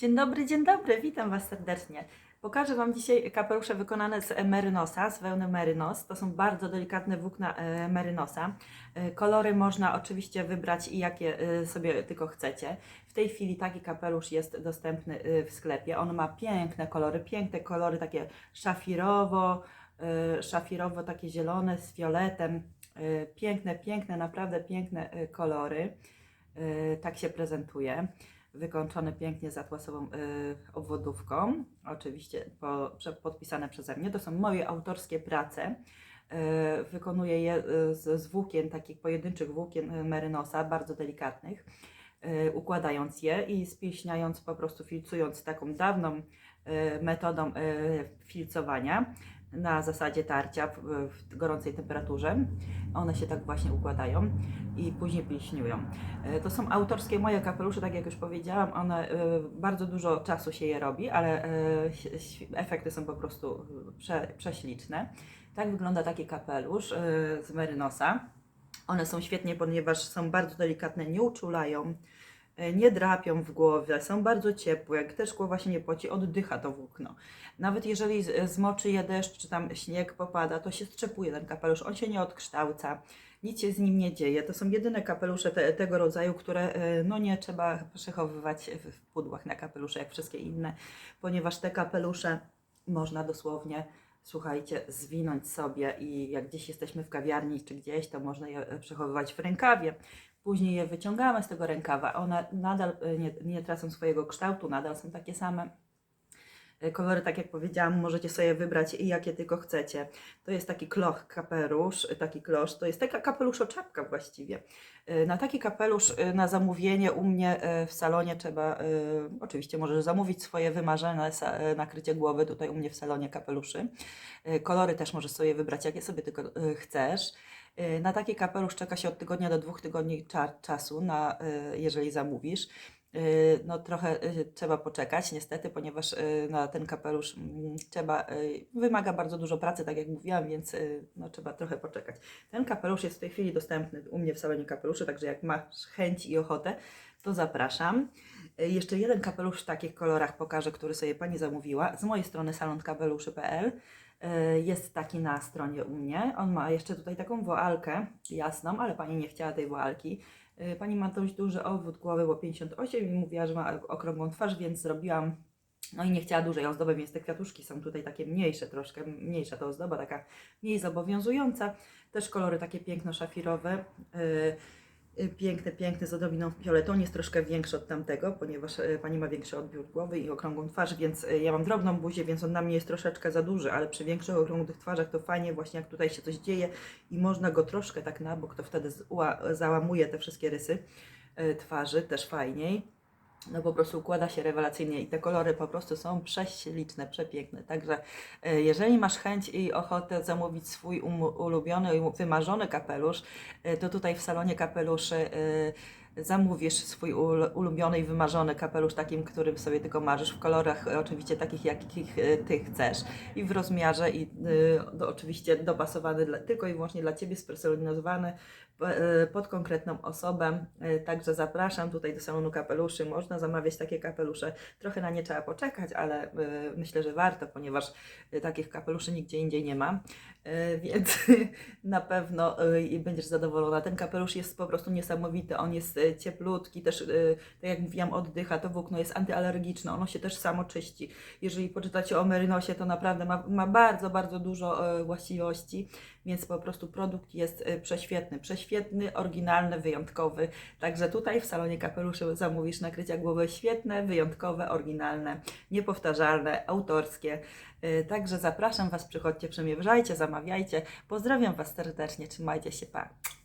Dzień dobry, dzień dobry, witam Was serdecznie. Pokażę Wam dzisiaj kapelusze wykonane z merynosa, z wełny merynos. To są bardzo delikatne włókna e, merynosa. E, Kolory można oczywiście wybrać i jakie e, sobie tylko chcecie. W tej chwili taki kapelusz jest dostępny w sklepie. On ma piękne kolory, piękne kolory takie szafirowo, szafirowo takie zielone z fioletem. Piękne, piękne, naprawdę piękne kolory. Tak się prezentuje wykończone pięknie z atłasową y, obwodówką, oczywiście po, podpisane przeze mnie. To są moje autorskie prace. Y, wykonuję je y, z, z włókien, takich pojedynczych włókien y, merynosa, bardzo delikatnych, układając je i spieśniając, po prostu filcując taką dawną metodą y, filcowania na zasadzie tarcia w, gorącej temperaturze. One się tak właśnie układają i później pilśniują. E, To są autorskie moje kapelusze, tak jak już powiedziałam, one bardzo dużo czasu się je robi, ale efekty są po prostu prze, prześliczne. Tak wygląda taki kapelusz z merynosa. One są świetnie, ponieważ są bardzo delikatne, nie uczulają, nie drapią w głowie, są bardzo ciepłe, jak też głowa się nie poci, oddycha to włókno. Nawet jeżeli z- zmoczy je deszcz, czy tam śnieg popada, to się strzepuje ten kapelusz, on się nie odkształca nic się z nim nie dzieje. To są jedyne kapelusze te, tego rodzaju, które e, no nie trzeba przechowywać w pudłach na kapelusze, jak wszystkie inne, ponieważ te kapelusze można dosłownie, słuchajcie, zwinąć sobie i jak gdzieś jesteśmy w kawiarni czy gdzieś, to można je e, przechowywać w rękawie. Później je wyciągamy z tego rękawa, one nadal e, nie, nie tracą swojego kształtu, nadal są takie same. E, Kolory, tak jak powiedziałam, możecie sobie wybrać i jakie tylko chcecie. To jest taki kloch kapelusz, taki klosz, to jest taka kapeluszoczapka właściwie. E, Na taki kapelusz e, na zamówienie u mnie e, w salonie trzeba, e, oczywiście możesz zamówić swoje wymarzone e, nakrycie głowy tutaj u mnie w salonie kapeluszy. E, Kolory też możesz sobie wybrać, jakie sobie tylko e, chcesz. E, Na taki kapelusz czeka się od tygodnia do dwóch tygodni cza- czasu, na, e, jeżeli zamówisz. Y, No trochę y, trzeba poczekać niestety, ponieważ y, na ten kapelusz mm, trzeba, y, wymaga bardzo dużo pracy, tak jak mówiłam, więc y, no, trzeba trochę poczekać. Ten kapelusz jest w tej chwili dostępny u mnie w salonie kapeluszy, także jak masz chęć i ochotę, to zapraszam. Y, Jeszcze jeden kapelusz w takich kolorach pokażę, który sobie Pani zamówiła. Z mojej strony salonkapeluszy.pl y, jest taki na stronie u mnie. On ma jeszcze tutaj taką woalkę jasną, ale Pani nie chciała tej woalki. Y, Pani ma dość duży obwód głowy, bo 58 i mówiła, że ma okrągłą twarz, więc zrobiłam, no i nie chciała dużej ozdoby, więc te kwiatuszki są tutaj takie mniejsze troszkę, mniejsza ta ozdoba, taka mniej zobowiązująca. Też kolory takie piękno-szafirowe. y, y, Piękny, piękny z odobiną fioletą, jest troszkę większy od tamtego, ponieważ y, pani ma większy odbiór głowy i okrągłą twarz, więc y, ja mam drobną buzię, więc on na mnie jest troszeczkę za duży, ale przy większych okrągłych twarzach to fajnie właśnie jak tutaj się coś dzieje i można go troszkę tak na bok, to wtedy załamuje te wszystkie rysy twarzy, też fajniej. No po prostu układa się rewelacyjnie i te kolory po prostu są prześliczne, przepiękne. Także e, jeżeli masz chęć i ochotę zamówić swój um- ulubiony i wymarzony kapelusz, e, to tutaj w salonie kapeluszy e, zamówisz swój ul- ulubiony i wymarzony kapelusz takim, którym sobie tylko marzysz, w kolorach oczywiście takich, jakich e, Ty chcesz i w rozmiarze i do, oczywiście dopasowany dla, tylko i wyłącznie dla Ciebie, spersonalizowany e, pod konkretną osobę. Także zapraszam tutaj do salonu kapeluszy. Można zamawiać takie kapelusze. Trochę na nie trzeba poczekać, ale myślę, że warto, ponieważ takich kapeluszy nigdzie indziej nie ma. Więc na pewno będziesz zadowolona. Ten kapelusz jest po prostu niesamowity. On jest cieplutki, też e, tak jak mówiłam, oddycha. To włókno jest antyalergiczne. Ono się też samo czyści. Jeżeli poczytacie o merynosie, to naprawdę ma, ma bardzo, bardzo dużo e, właściwości więc po prostu produkt jest y, prześwietny, prześwietny, oryginalny, wyjątkowy. Także tutaj w salonie kapeluszy zamówisz nakrycia głowy świetne, wyjątkowe, oryginalne, niepowtarzalne, autorskie. Y, Także zapraszam Was, przychodźcie, przemierzajcie, zamawiajcie. Pozdrawiam Was serdecznie, trzymajcie się, pa!